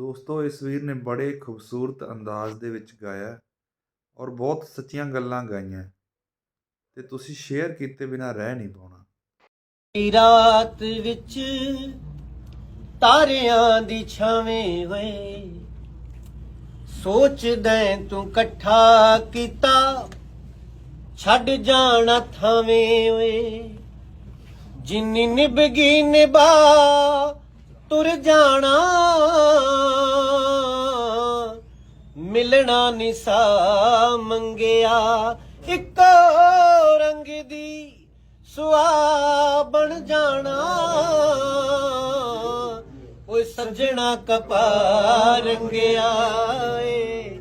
ਦੋਸਤੋ, ਇਸ ਵੀਰ ਨੇ ਬੜੇ ਖੂਬਸੂਰਤ ਅੰਦਾਜ਼ ਦੇ ਵਿੱਚ ਗਾਇਆ ਔਰ ਬਹੁਤ ਸੱਚੀਆਂ ਗੱਲਾਂ ਗਾਈਆਂ ਤੇ ਤੁਸੀਂ ਸ਼ੇਅਰ ਕੀਤੇ ਬਿਨਾ ਰਹਿ ਨਹੀਂ ਪਾਉਣਾ। ਰਾਤ ਵਿੱਚ ਤਾਰਿਆਂ ਦੀ ਛਾਵੇਂ ਵੇ ਸੋਚਦਾ ਤੂੰ ਇਕੱਠਾ ਕੀਤਾ, ਛੱਡ ਜਾਣਾ ਥਾਵੇਂ ਵੇ ਜਿੰਨੀ ਨਿਭਗੀ ਨਿਭਾ ਤੁਰ ਜਾਣਾ, ਮਿਲਣਾ ਨਿਸਾ ਮੰਗਿਆ। ਇੱਕੋ ਰੰਗ ਦੀ ਸੁਆ ਬਣ ਜਾਣਾ। ਓਏ ਸੱਜਣਾ ਕਪਾ ਰੰਗਿਆ ਏ।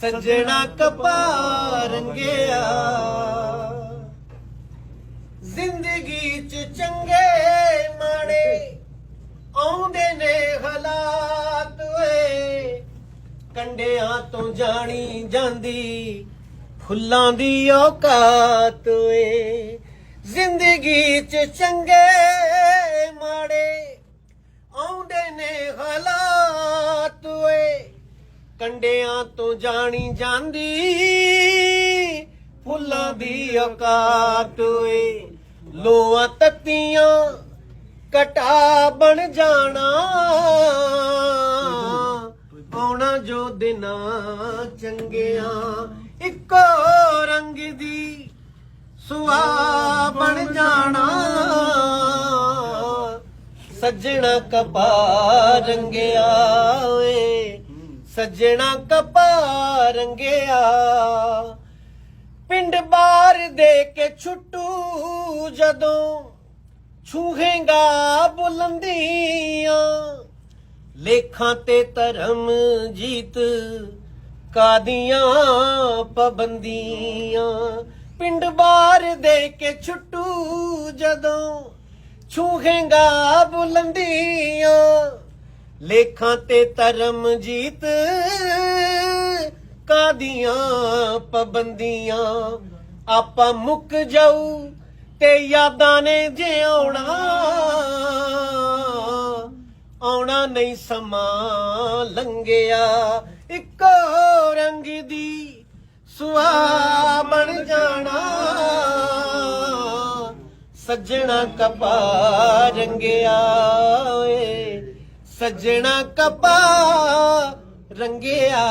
ਸੱਜਣਾ ਕਪਾ ਰੰਗਿਆ। ਕੰਡਿਆਂ ਤੋਂ ਜਾਣੀ ਜਾਂਦੀ, ਫੁੱਲਾਂ ਦੀ ਔਕਾਤ ਓਏ ਜ਼ਿੰਦਗੀ ਚ ਚੰਗੇ ਮਾੜੇ ਆਉਂਦੇ ਨੇ ਹਾਲਾਤ ਓਏ ਕੰਡਿਆਂ ਤੋਂ ਜਾਣੀ ਜਾਂਦੀ, ਫੁੱਲਾਂ ਦੀ ਔਕਾਤ ਓਏ ਲੋਆਂ ਤੱਤੀਆਂ ਕਟਾ ਬਣ ਜਾਣਾ ਜੋ ਦਿਨਾ ਚੰਗਿਆਂ, ਇੱਕੋ ਰੰਗ ਦੀ ਸੁਆ ਬਣ ਜਾਣਾ। ਸੱਜਣਾ ਕਪਾ ਰੰਗਿਆ ਓਏ, ਸੱਜਣਾ ਕਪਾ ਰੰਗਿਆ। ਪਿੰਡ ਬਾਰ ਦੇ ਕੇ ਛੁੱਟੂ ਜਦੋਂ ਛੂਹੇਗਾ ਬੁਲੰਦੀਆਂ। ਲੇਖਾਂ ਤੇ ਧਰਮ ਜੀਤ, ਕਾਦੀਆਂ ਪਾਬੰਦੀਆਂ। ਪਿੰਡ ਬਾਰ ਦੇ ਕੇ ਛੁੱਟੂ ਜਦੋਂ ਛੂਹੇਗਾ ਬੁਲੰਦੀਆਂ। ਲੇਖਾਂ ਤੇ ਧਰਮ ਜੀਤ, ਕਾਦੀਆਂ ਪਾਬੰਦੀਆਂ। ਆਪਾਂ ਮੁੱਕ ਜਾਊ ਤੇ ਯਾਦਾਂ ਨੇ ਜਿਉਣਾ। ਆਉਣਾ ਨਹੀਂ ਸਮਾਂ ਲੰਘਿਆ। ਇੱਕੋ ਰੰਗ ਦੀ ਸੁਆ ਬਣ ਜਾਣਾ। ਸੱਜਣਾ ਕਪਾ ਰੰਗਿਆ ਓਏ ਸੱਜਣਾ ਕਪਾ ਰੰਗਿਆ।